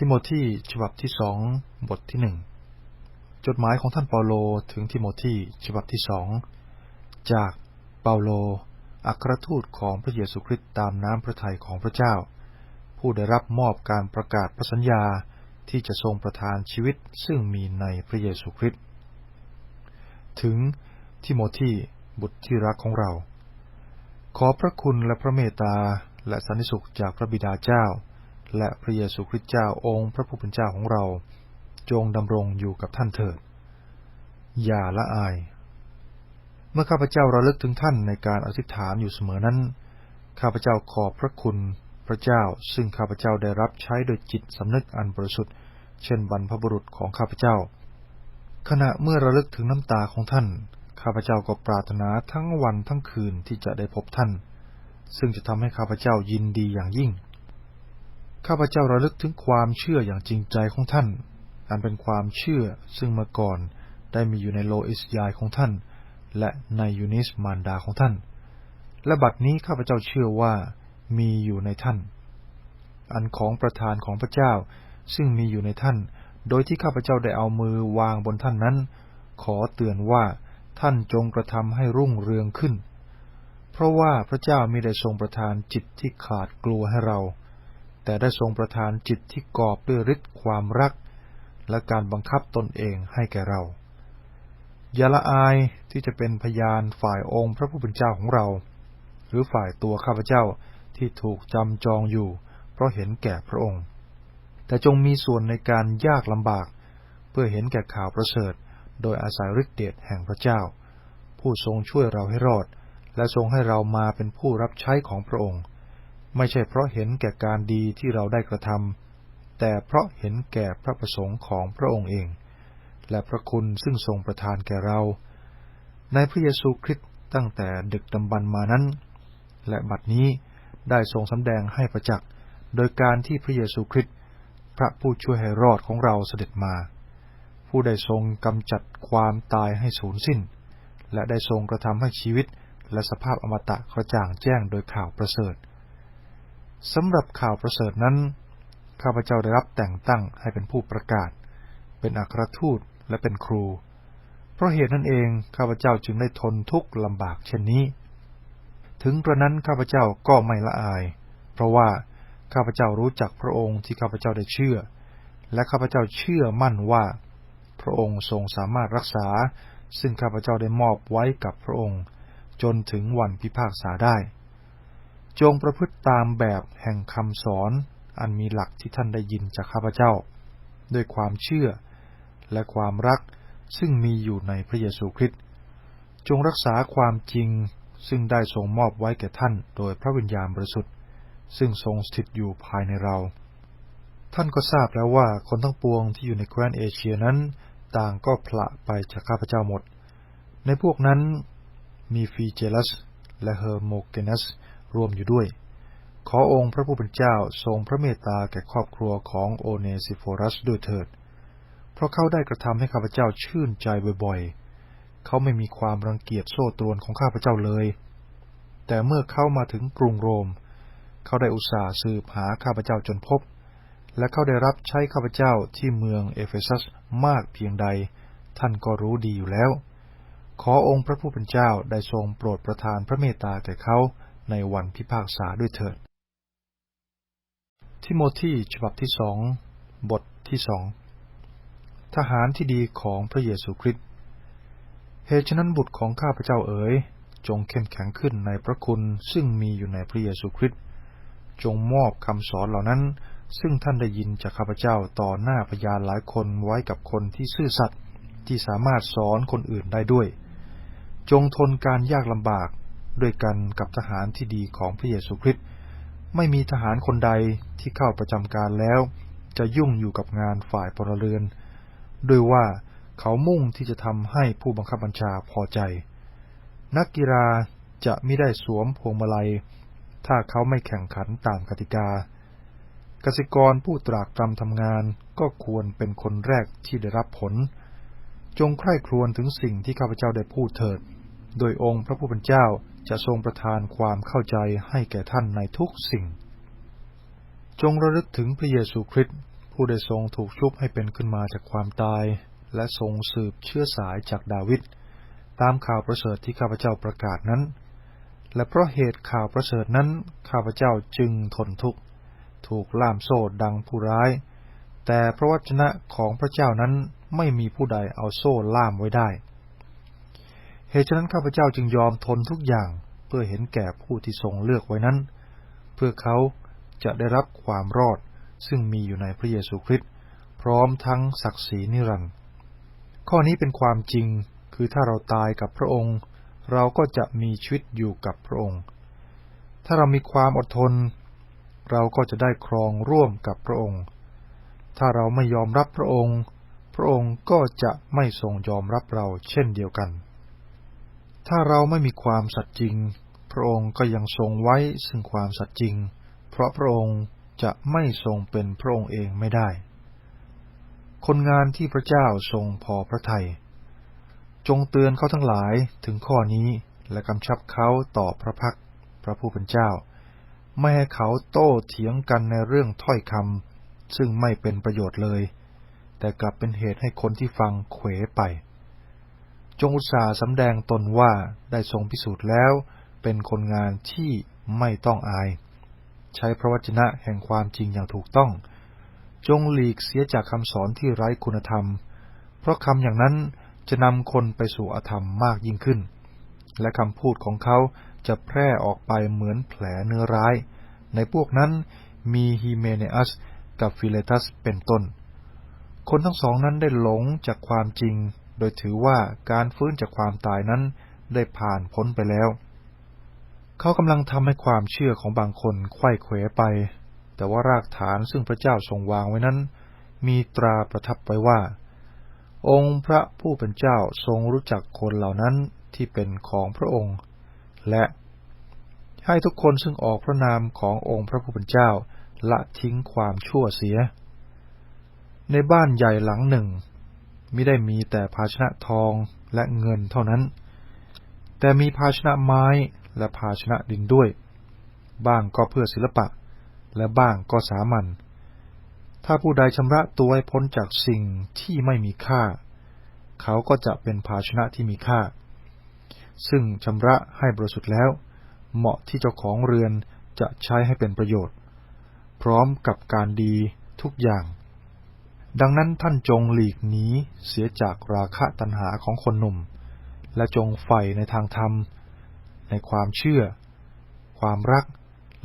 ทิโมธีฉบับที่สองบทที่หนึ่งจดหมายของท่านเปาโลถึงทิโมธีฉบับที่สองจากเปาโล อัครทูตของพระเยซูคริสต์ตามน้ำพระทัยของพระเจ้า ผู้ได้รับมอบการประกาศพระสัญญาที่จะทรงประทานชีวิตซึ่งมีในพระเยซูคริสต์ถึงทิโมธีบุตรที่รักของเรา ขอพระคุณและพระเมตตาและสันติสุขจากพระบิดาเจ้า และพระเยซูคริสต์เจ้าองค์พระผู้เป็นเจ้าของเรา จงดำรงอยู่กับท่านเถิด อย่าละอาย เมื่อข้าพเจ้าระลึกถึงท่านในการอธิษฐานอยู่เสมอนั้น ข้าพเจ้าขอบพระคุณพระเจ้าซึ่งข้าพเจ้าได้รับใช้โดยจิตสำนึกอันบริสุทธิ์ เช่นบรรพบุรุษของข้าพเจ้า ขณะเมื่อระลึกถึงน้ำตาของท่าน ข้าพเจ้าก็ปรารถนาทั้งวันทั้งคืนที่จะได้พบท่าน ซึ่งจะทำให้ข้าพเจ้ายินดีอย่างยิ่ง ข้าพเจ้าระลึกถึงความเชื่ออย่างจริงใจของท่าน อันเป็นความเชื่อซึ่งเมื่อก่อนได้มีอยู่ในโลอิสยายของท่าน และในยูนิสมารดาของท่าน และบัดนี้ข้าพเจ้าเชื่อว่ามีอยู่ในท่าน อันของประธานของพระเจ้าซึ่งมีอยู่ในท่าน โดยที่ข้าพเจ้าได้เอามือวางบนท่านนั้น ขอเตือนว่าท่านจงกระทำให้รุ่งเรืองขึ้น เพราะว่าพระเจ้ามีได้ทรงประทานจิตที่ขาดกลัวให้เรา แต่ได้ทรงประทานจิตที่กอบด้วยฤทธิ์ความรัก และการบังคับตนเองให้แก่เรา อย่าละอายที่จะเป็นพยานฝ่ายองค์พระผู้เป็นเจ้าของเรา หรือฝ่ายตัวข้าพเจ้าที่ถูกจำจองอยู่ เพราะเห็นแก่พระองค์ แต่จงมีส่วนในการยากลำบาก เพื่อเห็นแก่ข่าวประเสริฐ โดยอาศัยฤทธิเดชแห่งพระเจ้า ผู้ทรงช่วยเราให้รอด และทรงให้เรามาเป็นผู้รับใช้ของพระองค์ ไม่ใช่เพราะเห็นแก่การดีที่เราได้กระทำแต่เพราะเห็นแก่พระประสงค์ของพระองค์เอง และพระคุณซึ่งทรงประทานแก่เรา ในพระเยซูคริสต์ตั้งแต่ดึกดำบรรมานั้น และบัดนี้ได้ทรงสำแดงให้ประจักษ์โดยการที่พระเยซูคริสต์พระผู้ช่วยให้รอดของเราเสด็จมา ผู้ได้ทรงกำจัดความตายให้สูญสิ้น และได้ทรงกระทำให้ชีวิตและสภาพอมตะกระจ่างแจ้งโดยข่าวประเสริฐ สำหรับข่าวประเสริฐนั้น ข้าพเจ้าได้รับแต่งตั้งให้เป็นผู้ประกาศ เป็นอัครทูตและเป็นครู เพราะเหตุนั้นเอง ข้าพเจ้าจึงได้ทนทุกข์ลำบากเช่นนี้ ถึงกระนั้นข้าพเจ้าก็ไม่ละอาย เพราะว่าข้าพเจ้ารู้จักพระองค์ที่ข้าพเจ้าได้เชื่อ และข้าพเจ้าเชื่อมั่นว่า พระองค์ทรงสามารถรักษา ซึ่งข้าพเจ้าได้มอบไว้กับพระองค์ จนถึงวันพิพากษาได้ จงประพฤติตามแบบแห่งคำสอนอันมีหลักที่ท่านได้ยินจากข้าพเจ้า ด้วยความเชื่อและความรักซึ่งมีอยู่ในพระเยซูคริสต์จงรักษาความจริงซึ่งได้ทรงมอบไว้แก่ท่านโดยพระวิญญาณบริสุทธิ์ ซึ่งทรงสถิตอยู่ภายในเรา ท่านก็ทราบแล้วว่าคนทั้งปวงที่อยู่ในแคว้นเอเชียนั้น ต่างก็พละไปจากข้าพเจ้าหมด ในพวกนั้นมีฟีเจลัสและเฮอร์โมเกนัส รวมอยู่ด้วย ขอองค์พระผู้เป็นเจ้าทรงพระเมตตาแก่ครอบครัวของโอเนซิโฟรัสด้วยเถิด เพราะเขาได้กระทำให้ข้าพเจ้าชื่นใจบ่อยๆ เขาไม่มีความรังเกียจโซ่ตรวนของข้าพเจ้าเลย แต่เมื่อเข้ามาถึงกรุงโรม เขาได้อุตส่าห์สืบหาข้าพเจ้าจนพบ และเขาได้รับใช้ข้าพเจ้าที่เมืองเอเฟซัสมากเพียงใด ท่านก็รู้ดีอยู่แล้วขอองค์พระผู้เป็นเจ้าได้ทรงโปรดประทานพระเมตตาแก่เขา ในวันพิพากษาด้วยเถิด ทิโมธีฉบับที่สองบทที่สองทหารที่ดีของพระเยซูคริสต์เหตุฉะนั้นบุตรของข้าพเจ้าเอ๋ย จงเข้มแข็งขึ้นในพระคุณซึ่งมีอยู่ในพระเยซูคริสต์จงมอบคำสอนเหล่านั้น ซึ่งท่านได้ยินจากข้าพเจ้าต่อหน้าพยานหลายคนไว้กับคนที่ซื่อสัตย์ที่สามารถสอนคนอื่นได้ด้วย จงทนการยากลำบาก ด้วยกันกับทหารที่ดีของพระเยซูคริสต์ไม่มีทหารคนใดที่เข้าประจำการแล้ว จะยุ่งอยู่กับงานฝ่ายพลเรือน ด้วยว่าเขามุ่งที่จะทำให้ผู้บังคับบัญชาพอใจ นักกีฬาจะไม่ได้สวมพวงมาลัย ถ้าเขาไม่แข่งขันตามกติกา เกสิกรผู้ตรากตรำทำงานก็ควรเป็นคนแรกที่ได้รับผล จงใคร่ครวญถึงสิ่งที่ข้าพเจ้าได้พูดเถิด โดยองค์พระผู้เป็นเจ้า จะทรงประทานความเข้าใจให้แก่ท่านในทุกสิ่ง จงระลึกถึงพระเยซูคริสต์ผู้ได้ทรงถูกชุบให้เป็นขึ้นมาจากความตาย และทรงสืบเชื้อสายจากดาวิดตามข่าวประเสริฐที่ข้าพเจ้าประกาศนั้น และเพราะเหตุข่าวประเสริฐนั้นข้าพเจ้าจึงทนทุกข์ถูกล่ามโซ่ดังผู้ร้าย แต่พระวจนะของพระเจ้านั้นไม่มีผู้ใดเอาโซ่ล่ามไว้ได้ เหตุฉะนั้นข้าพเจ้าจึงยอมทนทุกอย่างเพื่อเห็นแก่ผู้ที่ทรงเลือกไว้นั้น เพื่อเขาจะได้รับความรอดซึ่งมีอยู่ในพระเยซูคริสต์พร้อมทั้งศักดิ์ศรีนิรันดร์ข้อนี้เป็นความจริงคือถ้าเราตายกับพระองค์ เราก็จะมีชีวิตอยู่กับพระองค์ ถ้าเรามีความอดทน เราก็จะได้ครองร่วมกับพระองค์ ถ้าเราไม่ยอมรับพระองค์ พระองค์ก็จะไม่ทรงยอมรับเราเช่นเดียวกัน ถ้าเราไม่มีความสัตย์จริง พระองค์ก็ยังทรงไว้ซึ่งความสัตย์จริง เพราะพระองค์จะไม่ทรงเป็นพระองค์เองไม่ได้ คนงานที่พระเจ้าทรงพอพระทยัยจงเตือนเขาทั้งหลายถึงข้อนี้และกำชับเขาต่อพระพักพระผู้เป็นเจ้า ไม่ให้เขาโต้เถียงกันในเรื่องถ้อยคำซึ่งไม่เป็นประโยชน์เลย แต่กลับเป็นเหตุให้คนที่ฟังเขวไป จงอุตส่าห์สำแดงตนว่าได้ทรงพิสูจน์แล้ว เป็นคนงานที่ไม่ต้องอาย ใช้พระวจนะแห่งความจริงอย่างถูกต้อง จงหลีกเสียจากคำสอนที่ไร้คุณธรรม เพราะคำอย่างนั้นจะนำคนไปสู่อธรรมมากยิ่งขึ้น และคำพูดของเขาจะแพร่ออกไปเหมือนแผลเนื้อร้าย ในพวกนั้นมีฮีเมเนอัสกับฟิเลตัสเป็นต้น คนทั้งสองนั้นได้หลงจากความจริง โดยถือว่าการฟื้นจากความตายนั้นได้ผ่านพ้นไปแล้ว เขากำลังทำให้ความเชื่อของบางคนไข้เขวไป แต่ว่ารากฐานซึ่งพระเจ้าทรงวางไว้นั้น มีตราประทับไว้ว่า องค์พระผู้เป็นเจ้าทรงรู้จักคนเหล่านั้นที่เป็นของพระองค์ และให้ทุกคนซึ่งออกพระนามขององค์พระผู้เป็นเจ้าละทิ้งความชั่วเสีย ในบ้านใหญ่หลังหนึ่ง ม่ได้มีแต่ภาชนะทองและเงินเท่านั้น แต่มีภาชนะไม้และภาชนะดินด้วย บ้างก็เพื่อศิลปะ และบ้างก็สามัญ ถ้าผู้ใดชำระตัวให้พ้นจากสิ่งที่ไม่มีค่า เขาก็จะเป็นภาชนะที่มีค่า ซึ่งชำระให้บริสุทธิ์แล้ว เหมาะที่เจ้าของเรือนจะใช้ให้เป็นประโยชน์ พร้อมกับการดีทุกอย่าง ดังนั้นท่านจงหลีกหนีเสียจากราคะตัณหาของคนหนุ่ม และจงใฝ่ในทางธรรม ในความเชื่อ ความรัก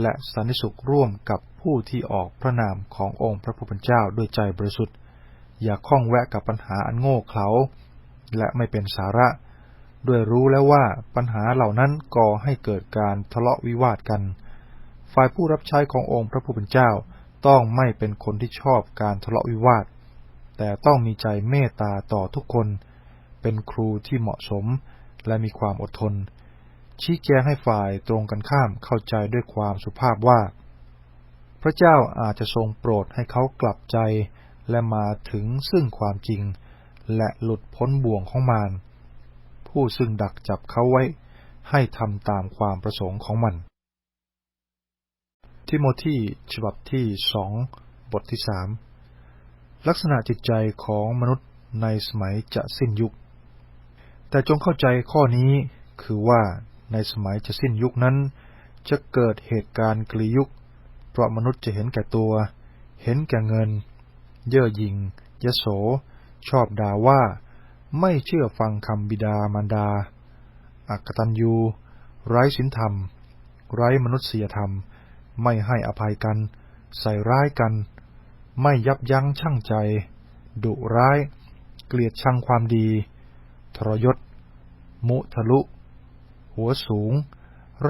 และสันติสุขร่วมกับผู้ที่ออกพระนามขององค์พระผู้เป็นเจ้าด้วยใจบริสุทธิ์ อย่าข้องแวะกับปัญหาอันโง่เขลาและไม่เป็นสาระ ด้วยรู้แล้วว่าปัญหาเหล่านั้นก่อให้เกิดการทะเลาะวิวาทกัน ฝ่ายผู้รับใช้ขององค์พระผู้เป็นเจ้าต้องไม่เป็นคนที่ชอบการทะเลาะวิวาท แต่ต้องมีใจเมตตาต่อทุกคน เป็นครูที่เหมาะสมและมีความอดทน ชี้แจงให้ฝ่ายตรงกันข้ามเข้าใจด้วยความสุภาพว่า พระเจ้าอาจจะทรงโปรดให้เขากลับใจ และมาถึงซึ่งความจริง และหลุดพ้นบ่วงของมารผู้ซึ่งดักจับเขาไว้ ให้ทำตามความประสงค์ของมัน ทิโมธีฉบับที่สองบทที่สาม ลักษณะจิตใจของมนุษย์ในสมัยจะสิ้นยุค แต่จงเข้าใจข้อนี้คือว่าในสมัยจะสิ้นยุคนั้น จะเกิดเหตุการณ์กลียุค เพราะมนุษย์จะเห็นแก่ตัว เห็นแก่เงิน เย่อหยิ่งยโส ชอบด่าว่า ไม่เชื่อฟังคำบิดามารดา อักตันยู ไร้ศีลธรรม ไร้มนุษยธรรม ไม่ให้อภัยกัน ใส่ร้ายกัน ไม่ยับยั้งชั่งใจ ดุร้าย เกลียดชังความดี ทรยศ มุทะลุ หัวสูง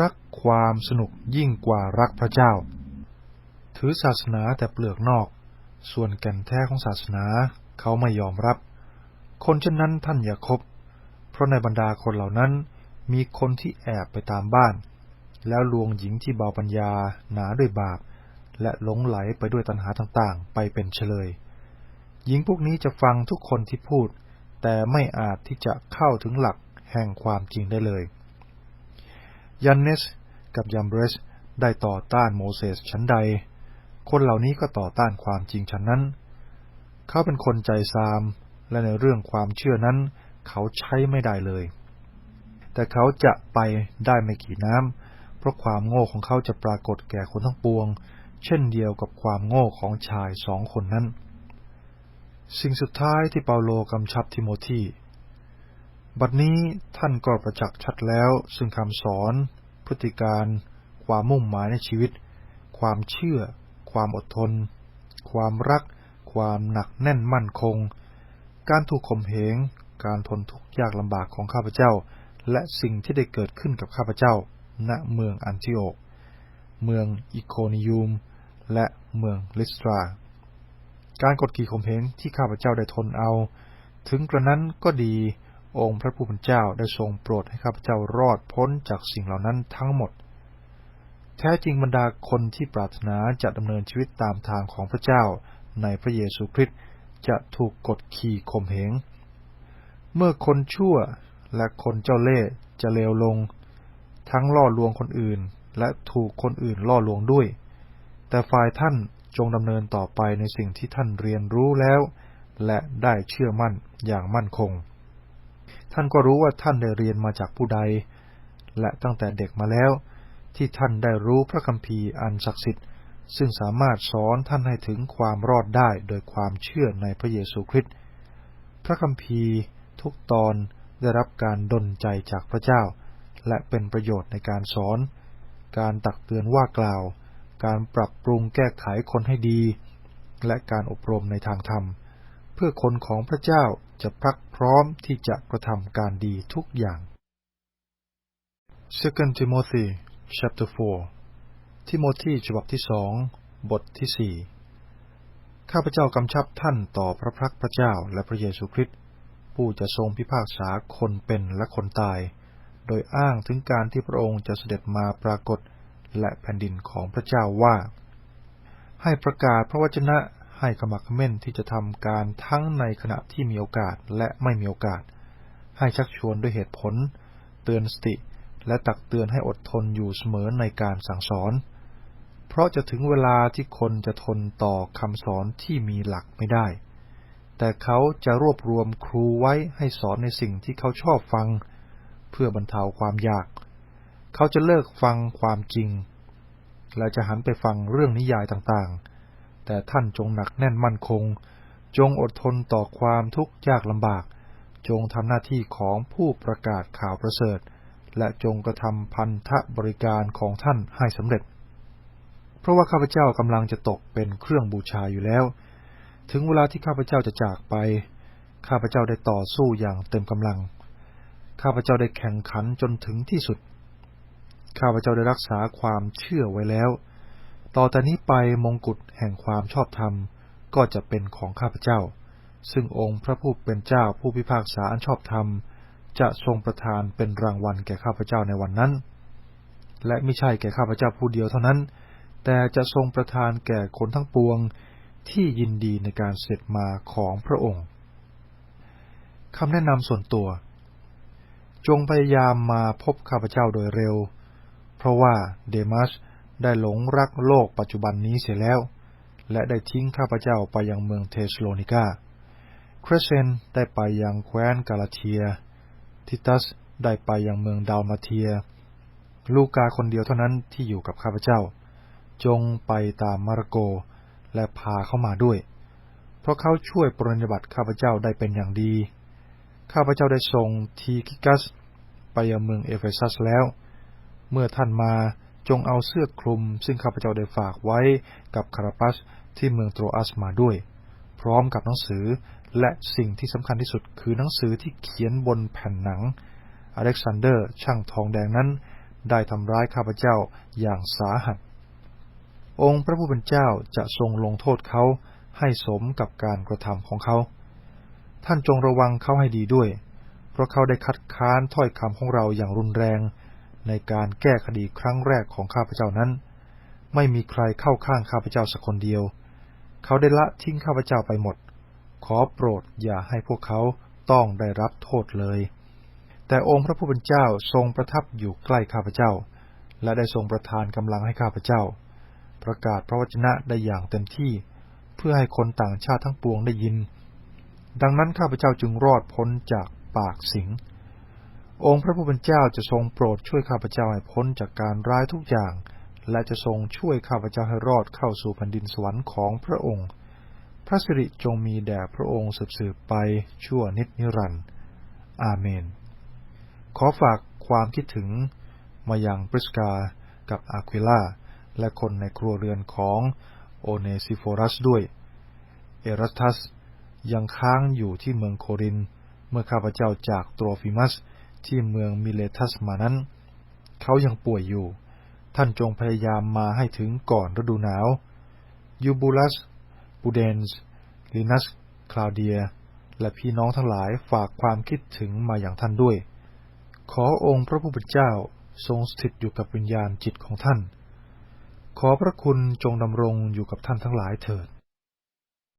รักความสนุกยิ่งกว่ารักพระเจ้า ถือศาสนาแต่เปลือกนอก ส่วนแก่นแท้ของศาสนาเขาไม่ยอมรับ คนเช่นนั้นท่านอย่าคบ เพราะในบรรดาคนเหล่านั้นมีคนที่แอบไปตามบ้าน แล้วลวงหญิงที่เบาปัญญาหนาด้วยบาป และหลงไหลไปด้วยตัณหาต่างๆ ไปเป็นเฉลย หญิงพวกนี้จะฟังทุกคนที่พูด แต่ไม่อาจที่จะเข้าถึงหลักแห่งความจริงได้เลย ยันเนสกับยัมเบรสได้ต่อต้านโมเสสชั้นใด คนเหล่านี้ก็ต่อต้านความจริงชั้นนั้น เขาเป็นคนใจซาม และในเรื่องความเชื่อนั้น เขาใช้ไม่ได้เลย แต่เขาจะไปได้ไม่กี่น้ำเพราะความโง่ของเขาจะปรากฏแก่คนทั้งปวง เช่นเดียวกับความโง่ของชายสองคนนั้น สิ่งสุดท้ายที่เปาโลกำชับทิโมธีบัดนี้ท่านก็ประจักษ์ชัดแล้วซึ่งคำสอน พฤติการ ความมุ่งหมายในชีวิต ความเชื่อ ความอดทน ความรัก ความหนักแน่นมั่นคง การถูกข่มเหง การทนทุกข์ยากลำบากของข้าพเจ้า และสิ่งที่ได้เกิดขึ้นกับข้าพเจ้า ณเมืองอันทิโอก เมืองอิโคนิยูม และเมืองลิสตรา การกดขี่ข่มเหงที่ข้าพเจ้าได้ทนเอา ถึงกระนั้นก็ดีองค์พระผู้เป็นเจ้าได้ทรงโปรดให้ข้าพเจ้ารอดพ้นจากสิ่งเหล่านั้นทั้งหมด แท้จริงบรรดาคนที่ปรารถนาจะดำเนินชีวิตตามทางของพระเจ้าในพระเยซูคริสต์จะถูกกดขี่ข่มเหง เมื่อคนชั่วและคนเจ้าเล่ห์จะเลวลง ทั้งล่อลวงคนอื่นและถูกคนอื่นล่อลวงด้วย แต่ฝ่ายท่านจงดำเนินต่อไปในสิ่งที่ท่านเรียนรู้แล้ว และได้เชื่อมั่นอย่างมั่นคง ท่านก็รู้ว่าท่านได้เรียนมาจากผู้ใด และตั้งแต่เด็กมาแล้ว ที่ท่านได้รู้พระคัมภีร์อันศักดิ์สิทธิ์ ซึ่งสามารถสอนท่านให้ถึงความรอดได้โดยความเชื่อในพระเยซูคริสต์พระคัมภีร์ทุกตอนได้รับการดลใจจากพระเจ้า และเป็นประโยชน์ในการสอน การตักเตือนว่ากล่าว การปรับปรุงแก้ไขคนให้ดี และการอบรมในทางธรรม เพื่อคนของพระเจ้าจะพรักพร้อมที่จะกระทำการดีทุกอย่าง2 Timothy chapter 4 ทิโมธีฉบับที่สองบทที่สี่ข้าพเจ้ากำชับท่านต่อพระพักพระเจ้าและพระเยซูคริสต์ผู้จะทรงพิพากษาคนเป็นและคนตาย โดยอ้างถึงการที่พระองค์จะเสด็จมาปรากฏ และแผ่นดินของพระเจ้าว่า ให้ประกาศพระวจนะให้ขมักเม่นที่จะทำการทั้งในขณะที่มีโอกาสและไม่มีโอกาส ให้ชักชวนด้วยเหตุผล เตือนสติและตักเตือนให้อดทนอยู่เสมอในการสั่งสอน เพราะจะถึงเวลาที่คนจะทนต่อคำสอนที่มีหลักไม่ได้ แต่เขาจะรวบรวมครูไว้ให้สอนในสิ่งที่เขาชอบฟัง เพื่อบรรเทาความอยาก เขาจะเลิกฟังความจริง และจะหันไปฟังเรื่องนิยายต่างๆ แต่ท่านจงหนักแน่นมั่นคง จงอดทนต่อความทุกข์ยากลำบาก จงทำหน้าที่ของผู้ประกาศข่าวประเสริฐ และจงกระทำพันธบริการของท่านให้สำเร็จ เพราะว่าข้าพเจ้ากำลังจะตกเป็นเครื่องบูชาอยู่แล้ว ถึงเวลาที่ข้าพเจ้าจะจากไป ข้าพเจ้าได้ต่อสู้อย่างเต็มกำลัง ข้าพเจ้าได้แข่งขันจนถึงที่สุด ข้าพเจ้าได้รักษาความเชื่อไว้แล้ว ต่อแต่นี้ไปมงกุฎแห่งความชอบธรรมก็จะเป็นของข้าพเจ้า ซึ่งองค์พระผู้เป็นเจ้าผู้พิพากษาอันชอบธรรม จะทรงประทานเป็นรางวัลแก่ข้าพเจ้าในวันนั้น และไม่ใช่แก่ข้าพเจ้าผู้เดียวเท่านั้น แต่จะทรงประทานแก่คนทั้งปวงที่ยินดีในการเสด็จมาของพระองค์คำแนะนำส่วนตัว จงพยายามมาพบข้าพเจ้าโดยเร็ว เพราะว่าเดมัสได้หลงรักโลกปัจจุบันนี้เสียแล้ว และได้ทิ้งข้าพเจ้าไปยังเมืองเทสโลนิกาครเซนได้ไปยังแคว้นกาลาเทีย ทิตัสได้ไปยังเมืองดาลมาเทีย ลูกาคนเดียวเท่านั้นที่อยู่กับข้าพเจ้า จงไปตามมาระโกและพาเข้ามาด้วย เพราะเขาช่วยปรนิบัติข้าพเจ้าได้เป็นอย่างดี ข้าพเจ้าได้ส่งทีคิกัส ไปยังเมืองเอเฟซัสแล้ว เมื่อท่านมาจงเอาเสื้อคลุม ซึ่งข้าพเจ้าได้ฝากไว้กับคาราปัสที่เมืองโตรอัสมาด้วย พร้อมกับหนังสือและสิ่งที่สำคัญที่สุดคือหนังสือที่เขียนบนแผ่นหนัง อเล็กซานเดอร์ช่างทองแดงนั้น ได้ทำร้ายข้าพเจ้าอย่างสาหัส องค์พระผู้เป็นเจ้าจะทรงลงโทษเขาให้สมกับการกระทำของเขา ท่านจงระวังเขาให้ดีด้วย เพราะเขาได้คัดค้านถ้อยคำของเราอย่างรุนแรง ในการแก้คดีครั้งแรกของข้าพเจ้านั้น ไม่มีใครเข้าข้างข้าพเจ้าสักคนเดียว เขาได้ละทิ้งข้าพเจ้าไปหมด ขอโปรดอย่าให้พวกเขาต้องได้รับโทษเลย แต่องค์พระผู้เป็นเจ้าทรงประทับอยู่ใกล้ข้าพเจ้า และได้ทรงประทานกำลังให้ข้าพเจ้า ประกาศพระวจนะได้อย่างเต็มที่ เพื่อให้คนต่างชาติทั้งปวงได้ยิน ดังนั้นข้าพเจ้าจึงรอดพ้นจากปากสิง องค์พระผู้เป็นเจ้าจะทรงโปรดช่วยข้าพเจ้าให้พ้นจากการร้ายทุกอย่าง และจะทรงช่วยข้าพเจ้าให้รอดเข้าสู่แผ่นดินสวรรค์ของพระองค์ พระสิริจงมีแด่พระองค์สืบๆไปชั่วนิจนิรันดร์อาเมน ขอฝากความคิดถึงมายังปริสกากับอาควิล่าและคนในครัวเรือนของโอเนซิโฟรัสด้วย เอรัสทัสยังค้างอยู่ที่เมืองโครินเมื่อข้าพเจ้าจากโตรฟิมัส ที่เมืองมิเลทัสมานั้น เขายังป่วยอยู่ ท่านจงพยายามมาให้ถึงก่อนฤดูหนาว ยูบูลัส บูเดนส์ ลินัส คลาวเดีย และพี่น้องทั้งหลายฝากความคิดถึงมาอย่างท่านด้วย ขอองค์พระผู้เป็นเจ้าทรงสถิตอยู่กับวิญญาณจิตของท่าน ขอพระคุณจงดำรงอยู่กับท่านทั้งหลายเถิด